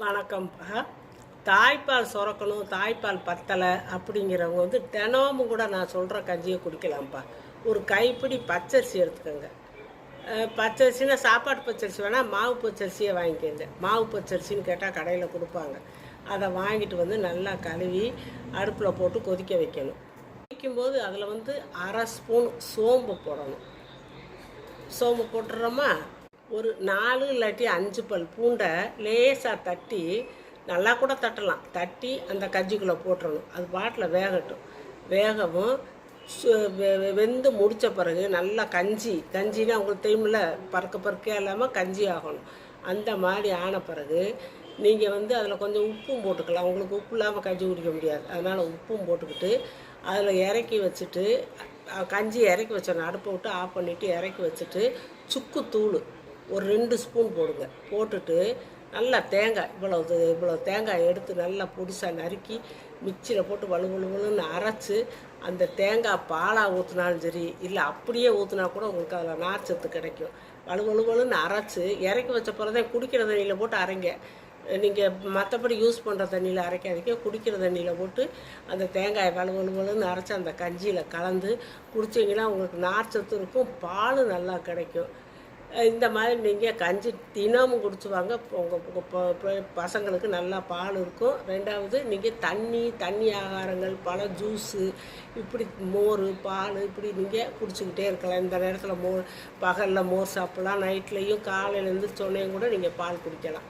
வணக்கம்ப்பா தாய்ப்பால் சுரக்கணும் தாய்ப்பால் பத்தலை அப்படிங்கிறவங்க வந்து தினமும் கூட நான் சொல்கிற கஞ்சியை குடிக்கலாம்ப்பா. ஒரு கைப்பிடி பச்சரிசி எடுத்துக்கோங்க. பச்சரிசினா சாப்பாட்டு பச்சரிசி வேணால் மாவு பச்சரிசியை வாங்கிக்கோங்க. மாவு பச்சரிசின்னு கேட்டால் கடையில் கொடுப்பாங்க. அதை வாங்கிட்டு வந்து நல்லா கழுவி அடுப்பில் போட்டு கொதிக்க வைக்கணும். வைக்கும்போது அதில் வந்து அரை ஸ்பூன் சோம்பு போடணும். சோம்பு போட்டுறோமா? ஒரு நாலு இல்லாட்டி அஞ்சு பல் பூண்டை லேசாக தட்டி நல்லா கூட தட்டலாம். தட்டி அந்த கஞ்சிக்குள்ளே போட்டுடணும் அது பாட்டில் வேகட்டும். வேகவும் சு- வெ- வெந்து முடித்த பிறகு நல்லா கஞ்சி கஞ்சினா உங்களுக்கு தெரியுமில்ல பறக்க பறக்க இல்லாமல் கஞ்சி ஆகணும். அந்த மாதிரி ஆன பிறகு நீங்கள் வந்து அதில் கொஞ்சம் உப்பும் போட்டுக்கலாம். உங்களுக்கு உப்பு இல்லாமல் கஞ்சி குடிக்க முடியாது. அதனால் உப்பும் போட்டுக்கிட்டு அதில் இறக்கி வச்சுட்டு கஞ்சி இறக்கி வச்சிடணும் அடுப்பை விட்டு ஆஃப் பண்ணிவிட்டு இறக்கி வச்சுட்டு சுக்கு தூள். ஒரு ரெண்டு ஸ்பூன் போடுங்க. போட்டுட்டு நல்லா தேங்காய் இவ்வளவு இவ்வளோ தேங்காய் எடுத்து நல்லா பொடிசாக நறுக்கி மிக்சியில் போட்டு வலு வலுவலுன்னு அரைச்சி அந்த தேங்காய் பாலாக ஊற்றினாலும் சரி இல்லை அப்படியே ஊற்றினா கூட உங்களுக்கு அதில் நார்ச்சத்து கிடைக்கும். வலு வலுன்னு அரைச்சி இறக்கி வச்ச பிறதான் குடிக்கிற தண்ணியில் போட்டு அரைங்க. நீங்கள் மற்றபடி யூஸ் பண்ணுற தண்ணியில் அரைக்காதீங்க. குடிக்கிற தண்ணியில் போட்டு அந்த தேங்காயை வலு வலு வலுன்னு அரைச்சி அந்த கஞ்சியில் கலந்து குடிச்சிங்கன்னா உங்களுக்கு நார்ச்சத்து இருக்கும் பால் நல்லா கிடைக்கும். இந்த மாதிரி நீங்கள் கஞ்சி தினமும் குடிச்சுவாங்க. உங்கள் பசங்களுக்கு நல்லா பால் இருக்கும். ரெண்டாவது நீங்கள் தண்ணி தண்ணி ஆகாரங்கள் பல ஜூஸு இப்படி மோர் பால் இப்படி நீங்கள் குடிச்சிக்கிட்டே இருக்கலாம். இந்த நேரத்தில் மோர் பகலில் மோர் சாப்பிட்லாம் நைட்லேயும் காலையிலேருந்து சொன்னையும் கூட நீங்கள் பால் குடிக்கலாம்.